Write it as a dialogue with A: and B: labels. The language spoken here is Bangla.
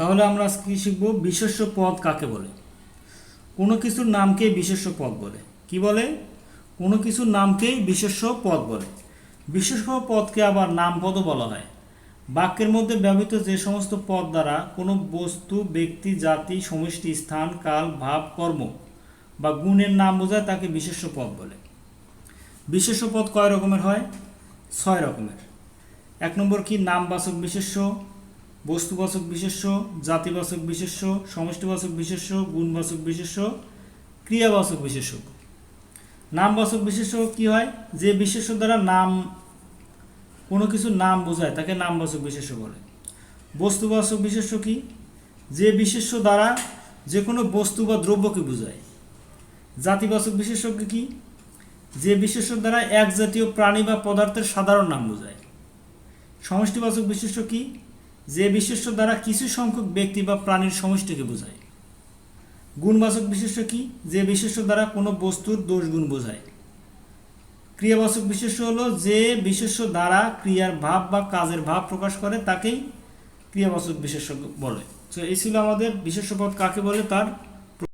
A: তাহলে আমরা আজকে কি শিখব? বিশেষ্য পদ কাকে বলে? কোনো কিছুর নামকেই বিশেষ্য পদ বলে। কি বলে? কোনো কিছুর নামকেই বিশেষ্য পদ বলে। বিশেষ্য পদকে আবার নামপদও বলা হয়। বাক্যের মধ্যে ব্যবহৃত যে সমস্ত পদ দ্বারা কোনো বস্তু, ব্যক্তি, জাতি, সমষ্টি, স্থান, কাল, ভাব, কর্ম বা গুণের নাম বোঝায় তাকে বিশেষ্য পদ বলে। বিশেষ্য পদ কয় রকমের হয়? ছয় রকমের। এক নম্বর কি? নামবাচক বিশেষ্য। বস্তুবাচক বিশেষ্য, জাতিবাচক বিশেষ্য, সমষ্টিবাচক বিশেষ্য, গুণবাচক বিশেষ্য, ক্রিয়াবাচক বিশেষ্য। নামবাচক বিশেষ্য কি হয়? যে বিশেষ্য দ্বারা নাম, কোনো কিছুর নাম বোঝায়, তাকে নামবাচক বিশেষ্য বলে। বস্তুবাচক বিশেষ্য কি? যে বিশেষ্য দ্বারা যে কোনো বস্তু বা দ্রব্যকে বোঝায়। জাতিবাচক বিশেষ্য কি? যে বিশেষ্য দ্বারা এক জাতীয় প্রাণী বা পদার্থের সাধারণ নাম বোঝায়। সমষ্টিবাচক বিশেষ্য কি? যে বিশেষ্য দ্বারা কিছু সংখ্যক ব্যক্তি বা প্রাণীর সমষ্টিকে বোঝায়। গুণবাচক বিশেষ্য কি? যে বিশেষ্য দ্বারা কোনো বস্তুর দোষ গুণ বোঝায়। ক্রিয়াবাচক বিশেষ্য হলো যে বিশেষ্য দ্বারা ক্রিয়ার ভাব বা কাজের ভাব প্রকাশ করে, তাকেই ক্রিয়াবাচক বিশেষ্য বলে। তো এই ছিল আমাদের বিশেষ্য পদ কাকে বলে? তার